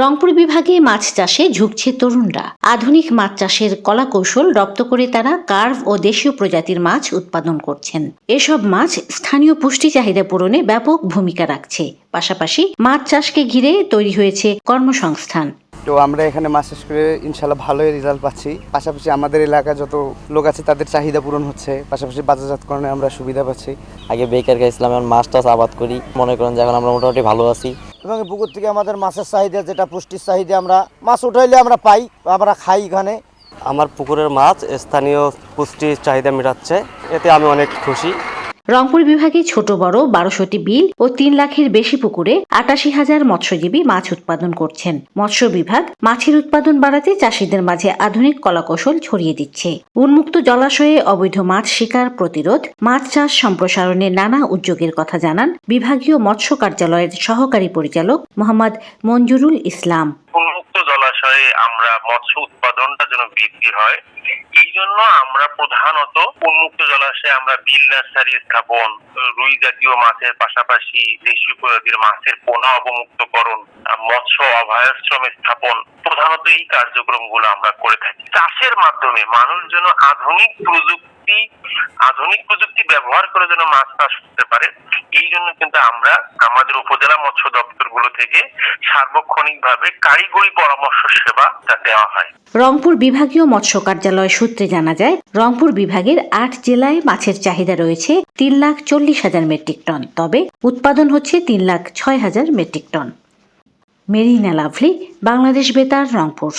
রংপুর বিভাগে মাছ চাষে ঝুঁকছে তরুণরা। আধুনিক মাছ চাষের কলা কৌশল রপ্ত করে তারা কার্ভ ও দেশীয় প্রজাতির মাছ উৎপাদন করছেন। এসব মাছ স্থানীয় পুষ্টি চাহিদা পূরণে ব্যাপক ভূমিকা রাখছে। পাশাপাশি মাছ চাষকে ঘিরে তৈরি হয়েছে কর্মসংস্থান। তো আমরা এখানে মাছ চাষ করে ইনশাল্লাহ ভালোই রেজাল্ট পাচ্ছি। পাশাপাশি আমাদের এলাকা যত লোক আছে তাদের চাহিদা পূরণ হচ্ছে। পাশাপাশি বাজারজাতকরণে আমরা সুবিধা পাচ্ছি। আগে বেকার গেছিলাম এখন মাছ টাছ আবাদ করি। মনে করেন যে এখন আমরা মোটামুটি ভালো আছি। এবং পুকুর থেকে আমাদের মাছের চাহিদা, যেটা পুষ্টির চাহিদা আমরা, মাছ উঠাইলে আমরা পাই, আমরা খাই এখানে। আমার পুকুরের মাছ স্থানীয় পুষ্টির চাহিদা মেটাচ্ছে, এতে আমি অনেক খুশি। রংপুর বিভাগে ছোট, বড় বারোশোটি বিল ও তিন লাখের বেশি পুকুরে আটাশি হাজার মৎস্যজীবী মাছ উৎপাদন করছেন। মৎস্য বিভাগ মাছের উৎপাদন বাড়াতে চাষিদের মাঝে আধুনিক কলাকৌশল ছড়িয়ে দিচ্ছে। উন্মুক্ত জলাশয়ে অবৈধ মাছ শিকার প্রতিরোধ, মাছ চাষ সম্প্রসারণে নানা উদ্যোগের কথা জানান বিভাগীয় মৎস্য কার্যালয়ের সহকারী পরিচালক মোহাম্মদ মঞ্জুরুল ইসলাম। জলাশয়ে আমরা মৎস্য উৎপাদনটা যেন বৃদ্ধি হয়, এই জন্য আমরা প্রধানত উন্মুক্ত জলাশয়ে আমরা বিল নার্সারি স্থাপন, রুই জাতীয় মাছের পাশাপাশি দেশীয় প্রজাতির মাছের পোনা অবমুক্তকরণ মৎস্য অভয়াশ্রম স্থাপন প্রধানত এই কার্যক্রমগুলো আমরা করে থাকি। চাষের মাধ্যমে মানুষ যেন আধুনিক প্রযুক্তি আধুনিক প্রযুক্তি ব্যবহার করে যেন মাছ চাষ করতে পারে, এই জন্য কিন্তু আমরা আমাদের উপজেলা থেকে সার্বক্ষণিকভাবে কারিগরি পরামর্শ সেবা তা দেওয়া হয়। রংপুর বিভাগীয় মৎস্য কার্যালয় সূত্রে জানা যায়, রংপুর বিভাগের আট জেলায় মাছের চাহিদা রয়েছে তিন লাখ চল্লিশ হাজার মেট্রিক টন, তবে উৎপাদন হচ্ছে তিন লাখ ছয় হাজার মেট্রিক টন। মেরিনা লাভলি, বাংলাদেশ বেতার, রংপুর।